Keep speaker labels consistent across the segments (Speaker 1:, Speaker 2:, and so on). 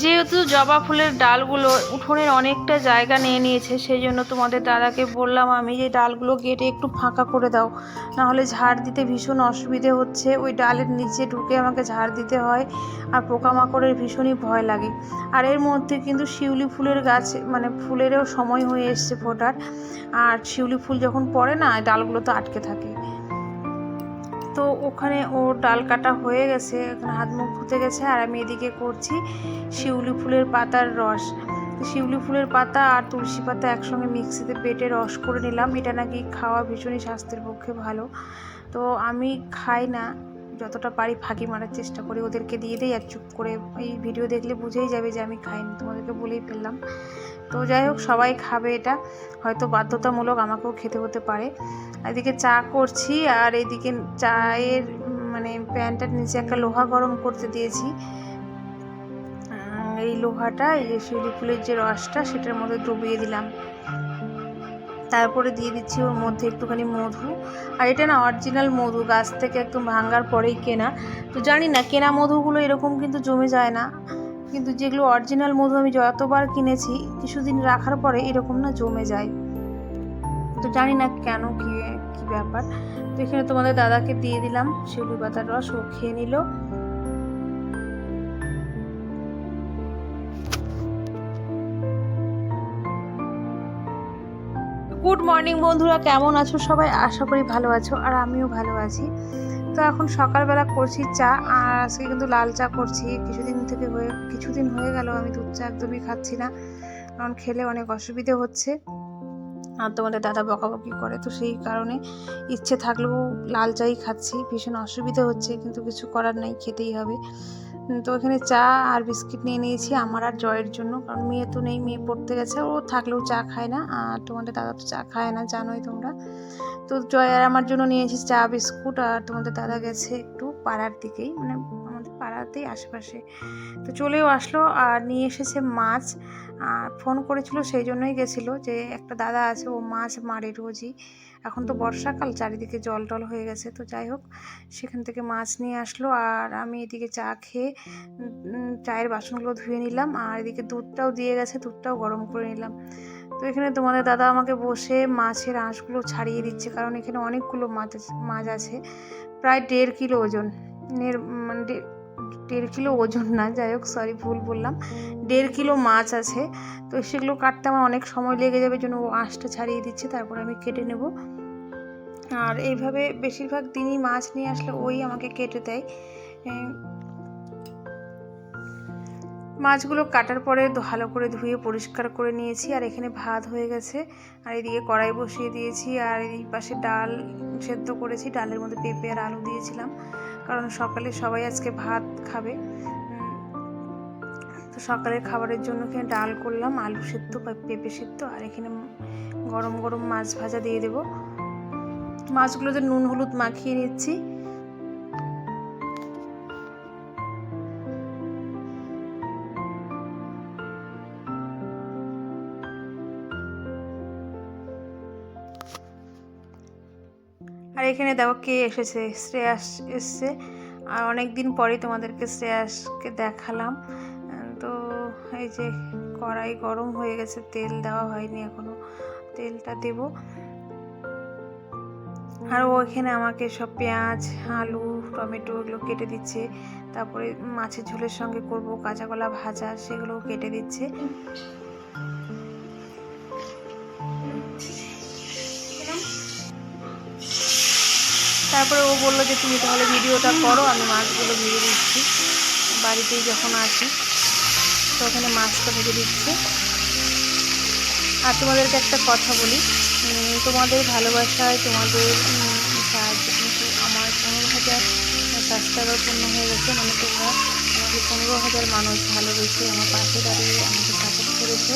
Speaker 1: যেহেতু জবা ফুলের ডালগুলো উঠোনের অনেকটা জায়গা নিয়ে নিয়েছে, সেই জন্য তোমাদের দাদাকে বললাম আমি যে ডালগুলো কেটে একটু ফাঁকা করে দাও, নাহলে ঝাড় দিতে ভীষণ অসুবিধে হচ্ছে। ওই ডালের নিচে ঢুকে আমাকে ঝাড় দিতে হয় আর পোকামাকড়ের ভীষণই ভয় লাগে। আর এর মধ্যে কিন্তু শিউলি ফুলের গাছ মানে ফুলেরও সময় হয়ে এসছে ফোটার। আর শিউলি ফুল যখন পড়ে না, ডালগুলো তো আটকে থাকে। তো ওখানে ও ডাল কাটা হয়ে গেছে এখন হাত মুখ ধুতে গেছে, আর আমি এদিকে করছি শিউলি ফুলের পাতার রস। তো শিউলি ফুলের পাতা আর তুলসী পাতা একসঙ্গে মিক্সিতে পেটে রস করে নিলাম। এটা নাকি খাওয়া ভীষণই স্বাস্থ্যের পক্ষে ভালো। তো আমি খাই না, যতটা পারি ফাঁকি মারার চেষ্টা করি। ওদেরকে দিয়ে দিই আর চুপ করে এই ভিডিও দেখলে বুঝেই যাবে যে আমি খাইনি। তোমাদেরকে বলেই ফেললাম। তো যাই হোক, সবাই খাবে এটা। হয়তো বাধ্যতামূলক আমাকেও খেতে হতে পারে। এদিকে চা করছি, আর এদিকে চায়ের মানে প্যানটার নিচে একটা লোহা গরম করতে দিয়েছি। এই লোহাটা, এই যে শিউলি ফুলের যে রসটা, সেটার মধ্যে ডুবিয়ে দিলাম। তারপরে দিয়ে দিচ্ছি ওর মধ্যে একটুখানি মধু। আর এটা না অরিজিনাল মধু, গাছ থেকে একদম ভাঙ্গার পরেই কেনা। তো জানি না, কেনা মধুগুলো এরকম কিন্তু জমে যায় না। কিন্তু যেগুলো অরিজিনাল মধু আমি যতবার কিনেছি, কিছুদিন রাখার পরে এরকম না জমে যায়। তো জানি না কেন কি কি ব্যাপার। তো এখানে তোমাদের দাদাকে দিয়ে দিলাম, শিউলি পাতার রস, ও খেয়ে নিল। গুড মর্নিং বন্ধুরা, কেমন আছো সবাই? আশা করি ভালো আছো, আর আমিও ভালো আছি। তো এখন সকালবেলা করছি চা, আর আজকে কিন্তু লাল চা করছি। কিছুদিন থেকে হয়ে, কিছুদিন হয়ে গেল, আমি দুধ চা একদমই খাচ্ছি না। কারণ খেলে অনেক অসুবিধে হচ্ছে। আর তোমাদের দাদা বকাবকি করে, তো সেই কারণে ইচ্ছে থাকলেও লাল চাই খাচ্ছি। ভীষণ অসুবিধা হচ্ছে, কিন্তু কিছু করার নাই, খেতেই হবে। তো এখানে চা আর বিস্কিট নিয়ে নিয়েছি আমার আর জয়ের জন্য, কারণ মেয়ে তো নেই, মেয়ে পড়তে গেছে, ও থাকলেও চা খায় না, আর তোমাদের দাদা তো চা খায় না, জানোই তোমরা। তো জয় আর আমার জন্য নিয়েছি চা, বিস্কুট, আর তোমাদের দাদা গেছে একটু পাড়ার দিকেই মানে আমাদের পাড়াতেই আশেপাশে। তো চলেও আসলো, আর নিয়ে এসেছে মাছ, আর ফোন করেছিল, সেই জন্যই গেছিল যে একটা দাদা আছে, ও মাছ মারে রোজই। এখন তো বর্ষাকাল চারিদিকে জল টল হয়ে গেছে তো যাই হোক সেখান থেকে মাছ নিয়ে আসলো আর আমি এদিকে চা খেয়ে চায়ের বাসনগুলো ধুয়ে নিলাম আর এদিকে দুধটাও দিয়ে গেছে দুধটাও গরম করে নিলাম। তো এখানে তোমাদের দাদা আমাকে বসে মাছের আঁশগুলো ছাড়িয়ে দিচ্ছে কারণ এখানে অনেকগুলো মাছ মাছ আছে প্রায় দেড় কিলো ওজন। মানে দেড় কিলো ওজন না, যাই হোক সরি ভুল বললাম। দেড় কিলো মাছ আছে, তো সেগুলো কাটতে আমার অনেক সময় লেগে যাবে, জন্য ও আঁশটা ছাড়িয়ে দিচ্ছে, তারপর আমি কেটে নেব। আর এইভাবে বেশিরভাগ দিনই মাছ নিয়ে আসলে ওই আমাকে কেটে দেয়। মাছগুলো কাটার পরে ভালো করে ধুয়ে পরিষ্কার করে নিয়েছি, আর এখানে ভাত হয়ে গেছে। আর এদিকে কড়াই বসিয়ে দিয়েছি, আর এই পাশে ডাল সেদ্ধ করেছি, ডালের মধ্যে পেঁপে আর আলু দিয়েছিলাম। কারণ সকালে সবাই আজকে ভাত খাবে। তো সকালের খাবারের জন্য এখানে ডাল করলাম, আলু সেদ্ধ বা পেঁপে সেদ্ধ, আর এখানে গরম গরম মাছ ভাজা দিয়ে দেবো। মাছগুলোতে নুন, হলুদ মাখিয়ে নিচ্ছি। আর এখানে দেখো কে এসেছে, শ্রেয়াস এসছে। আর অনেক দিন পরেই তোমাদেরকে শ্রেয়াসকে দেখালাম। তো এই যে কড়াই গরম হয়ে গেছে, তেল দেওয়া হয়নি এখনও। তেলটা দেব। আর ও এখানে আমাকে সব পেঁয়াজ, আলু, টমেটো এগুলো কেটে দিচ্ছে। তারপরে মাছের ঝোলের সঙ্গে করব কাঁচা কলা ভাজা সেগুলো কেটে দিচ্ছে। তারপরে ও বলল যে, তুমি তাহলে ভিডিওটা করো, আমি মাছগুলো ভেজে দিচ্ছি। বাড়িতেই যখন আসি তো ওখানে মাছটা ভেজে দিচ্ছে। আর তোমাদেরকে একটা কথা বলি। তোমাদের ভালোবাসায় তোমাদের সাহায্য কিন্তু আমার পনেরো হাজার সাবস্ক্রাইবার পূর্ণ হয়ে গেছে। মানে তোমরা আমাকে পনেরো হাজার মানুষ ভালোবেসে আমার পাশে দাঁড়িয়ে আমাকে সাপোর্ট করেছে।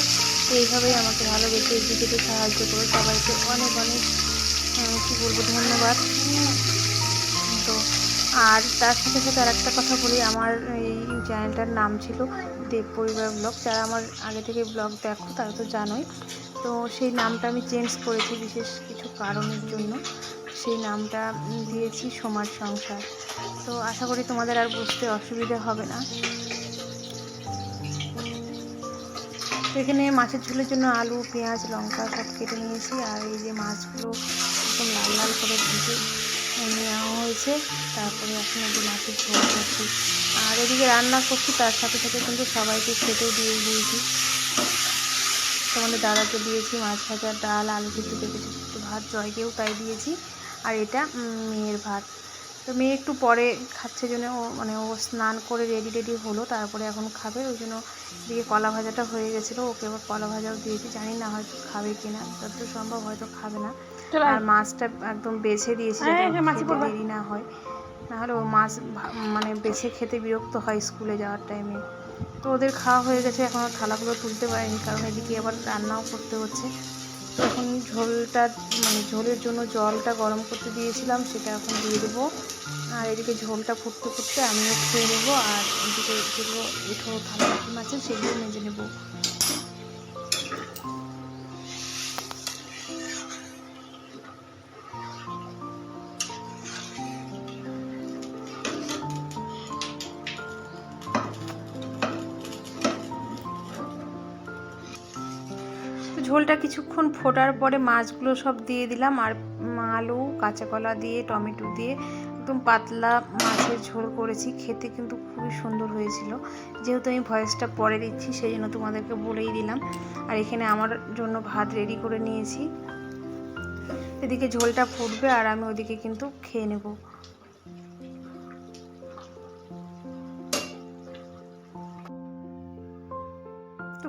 Speaker 1: তো এইভাবেই আমাকে ভালোবেসে এগিয়ে সাহায্য করো। সবাইকে অনেক অনেক কী বলব, ধন্যবাদ। তো। আর তার সাথে সাথে আর একটা কথা বলি, আমার এই চ্যানেলটার নাম ছিল দেব পরিবার ব্লগ। যারা আমার আগে থেকে ব্লগ দেখো, তারা তো জানোই। তো সেই নামটা আমি চেঞ্জ করেছি বিশেষ কিছু কারণের জন্য। সেই নামটা দিয়েছি সমাজ সংসার। তো আশা করি তোমাদের আর বুঝতে অসুবিধা হবে না। এখানে মাছের ঝোলের জন্য আলু, পেঁয়াজ, লঙ্কা সব কেটে নিয়েছি। আর এই যে মাছগুলো একদম লাল লাল করে ভেজে নেওয়া হয়েছে। তারপরে এখন মাছের ঝোল করছি আর এদিকে রান্না করছি, তার সাথে সাথে কিন্তু সবাইকে খেতেও দিয়ে দিয়েছি। তোমাদের দাদাকে দিয়েছি মাছ ভাজা, ডাল, আলু সিদ্ধ দেখেছি একটু ভাত, জয়কেও তাই দিয়েছি। আর এটা মেয়ের ভাত। তো মেয়ে একটু পরে খাচ্ছে জন্য ও মানে ও স্নান করে রেডি রেডি হলো, তারপরে এখন খাবে। ওই জন্য দিকে কলা ভাজাটা হয়ে গেছিল, ওকে এবার কলা ভাজাও দিয়েছি। জানি না হয়তো খাবে কিনা, যতদূর সম্ভব হয়তো খাবে না। আর মাছটা একদম বেছে দিয়েছি যাতে
Speaker 2: এই যে
Speaker 1: ওর
Speaker 2: মাছি
Speaker 1: খেতে
Speaker 2: পড়বে।
Speaker 1: দেরি না হয়। নাহলে ও মাছ মানে বেছে খেতে বিরক্ত হয় স্কুলে যাওয়ার টাইমে তো ওদের খাওয়া হয়ে গেছে এখনও থালাগুলো তুলতে পারিনি কারণ এদিকে আবার রান্নাও করতে হচ্ছে। তো এখন ঝোলটা মানে ঝোলের জন্য জলটা গরম করতে দিয়েছিলাম সেটা এখন দিয়ে দেবো। আর এদিকে ঝোলটা ফুটতে ফুটতে আমিও খেয়ে নেব আর এদিকে যেগুলো এঠো থালা আছে সেগুলো মেজে নেব। ঝোলটা কিছুক্ষণ ফোটার পরে মাছগুলো সব দিয়ে দিলাম আর আলু কাঁচা কলা দিয়ে, টমেটো দিয়ে একদম পাতলা মাছের ঝোল করেছি। খেতে কিন্তু খুবই সুন্দর হয়েছিল। যেহেতু আমি ভয়েসটা পরে দিচ্ছি, সেই জন্য তোমাদেরকে বলেই দিলাম। আর এখানে আমার জন্য ভাত রেডি করে নিয়েছি। এদিকে ঝোলটা ফুটবে আর আমি ওদিকে কিন্তু খেয়ে নেব।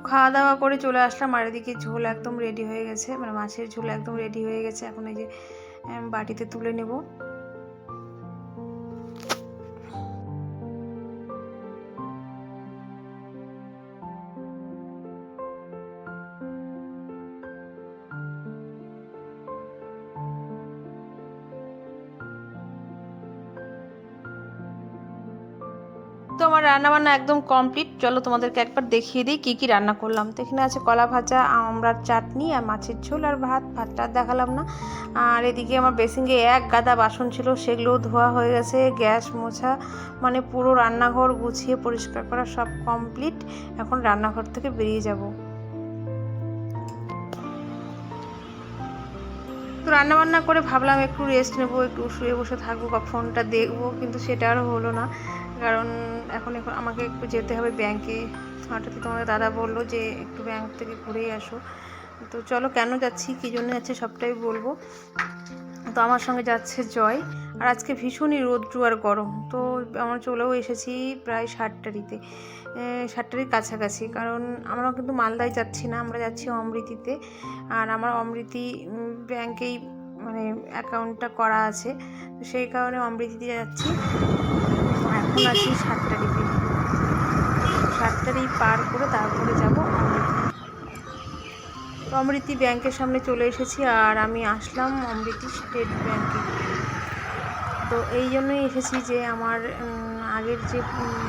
Speaker 1: খাওয়া দাওয়া করে চলে আসলাম আর এদিকে ঝোল একদম রেডি হয়ে গেছে মানে মাছের ঝোল একদম রেডি হয়ে গেছে। এখন এই যে বাটিতে তুলে নেব। রান্নাবান্না একদম কমপ্লিট চলো তোমাদেরকে একবার দেখিয়ে দিই কী কী রান্না করলাম। তো এখানে আছে কলা ভাজা, আমড়ার চাটনি আর মাছের ঝোল আর ভাত। ভাতটা দেখালাম না। আর এদিকে আমার বেসিংয়ে এক গাদা বাসন ছিল, সেগুলোও ধোয়া হয়ে গেছে। গ্যাস মোছা মানে পুরো রান্নাঘর গুছিয়ে পরিষ্কার করা সব কমপ্লিট এখন রান্নাঘর থেকে বেরিয়ে যাব। তো রান্নাবান্না করে ভাবলাম একটু রেস্ট নেব, একটু শুয়ে বসে থাকব বা ফোনটা দেখব, কিন্তু সেটা আর হলো না। কারণ এখন এখন আমাকে একটু যেতে হবে ব্যাংকে। হঠাৎ তোমাদের দাদা বলল যে একটু ব্যাংক থেকে ঘুরেই আসো। তো চলো কেন যাচ্ছি, কী জন্য যাচ্ছি সবটাই বলব। তো আমার সঙ্গে যাচ্ছে জয়। আর আজকে ভীষণই রৌদ্র আর গরম। তো আমরা চলেও এসেছি প্রায় ষাটটারিতে ষাটটারির কাছাকাছি। কারণ আমরা কিন্তু মালদায় যাচ্ছি না, আমরা যাচ্ছি অমৃতিতে। আর আমার অমৃতি ব্যাংকেই মানে অ্যাকাউন্টটা করা আছে। সেই কারণে অমৃতিতে যাচ্ছি। এখন আছি সাতটারিতে সাতটারি পার করে তারপরে যাব অমৃতি তো অমৃতি ব্যাংকের সামনে চলে এসেছি আর আমি আসলাম অমৃতি স্টেট ব্যাংকে। তো এই জন্যই এসেছি যে আমার আগের যে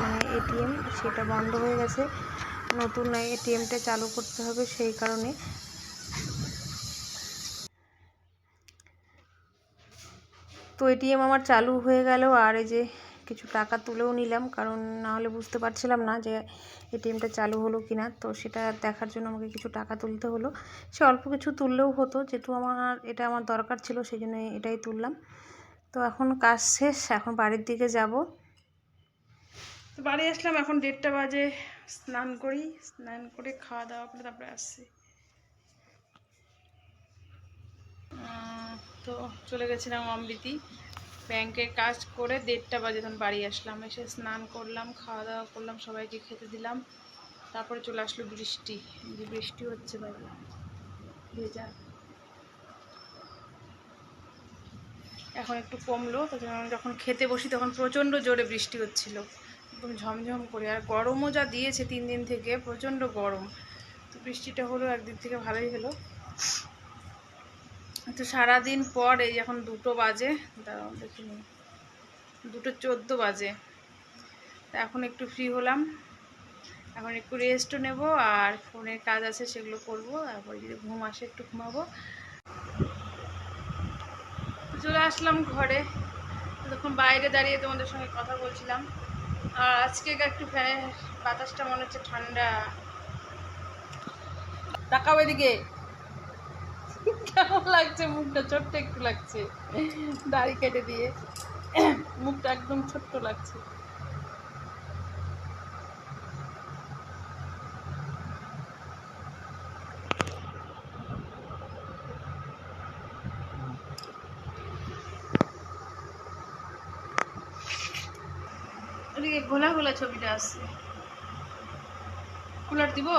Speaker 1: মানে এটিএম সেটা বন্ধ হয়ে গেছে। নতুন এটিএমটা চালু করতে হবে সেই কারণে। তো এটিএম আমার চালু হয়ে গেল আর এই যে কিছু টাকা তুলেও নিলাম, কারণ না হলে বুঝতে পারছিলাম না যে এটিএমটা চালু হলো কি না তো সেটা দেখার জন্য আমাকে কিছু টাকা তুলতে হলো। সে অল্প কিছু তুললেও হতো, যেহেতু আমার, এটা আমার দরকার ছিল সেই জন্য এটাই তুললাম। তো এখন কাজ শেষ, এখন বাড়ির দিকে যাব। তো বাড়ি আসলাম, এখন দেড়টা বাজে, স্নান করি, স্নান করে খাওয়া দাওয়া করে তারপরে আসছি। তো চলে গেছিলাম অমৃতি। ব্যাংকের কাজ করে দেড়টা বাজে তখন বাড়ি আসলাম। এসে স্নান করলাম খাওয়া দাওয়া করলাম, সবাইকে খেতে দিলাম। তারপরে চলে আসলো বৃষ্টি। বৃষ্টি হচ্ছে বাইরে ভেজা। এখন একটু কমলো তো যখন- খেতে বসি তখন প্রচণ্ড জোরে বৃষ্টি হচ্ছিল। একদম ঝমঝম করে। আর গরমও যা দিয়েছে তিন দিন থেকে, প্রচণ্ড গরম। তো বৃষ্টিটা হলো একদিক থেকে ভালোই হলো। তো সারাদিন পর এই এখন দুটো বাজে। দাঁড়াও দেখিনি দুটো চোদ্দ বাজে। এখন একটু ফ্রি হলাম। এখন একটু রেস্টও নেব আর ফোনের কাজ আছে সেগুলো করব। তারপরে যদি ঘুম আসে একটু ঘুমাবো। চলে আসলাম ঘরে। তখন বাইরে দাঁড়িয়ে তোমাদের সঙ্গে কথা বলছিলাম। আর আজকে একটু ফ্যানের বাতাসটা মনে হচ্ছে ঠান্ডা। তাকাও এদিকে। কেমন লাগছে? মুখটা ছোট্ট একটু লাগছে। দাড়ি কেটে দিয়ে। মুখটা একদম ছোট্ট লাগছে। এদিকে গোলা গোলা ছবিটা আসছে। কুলার দিব?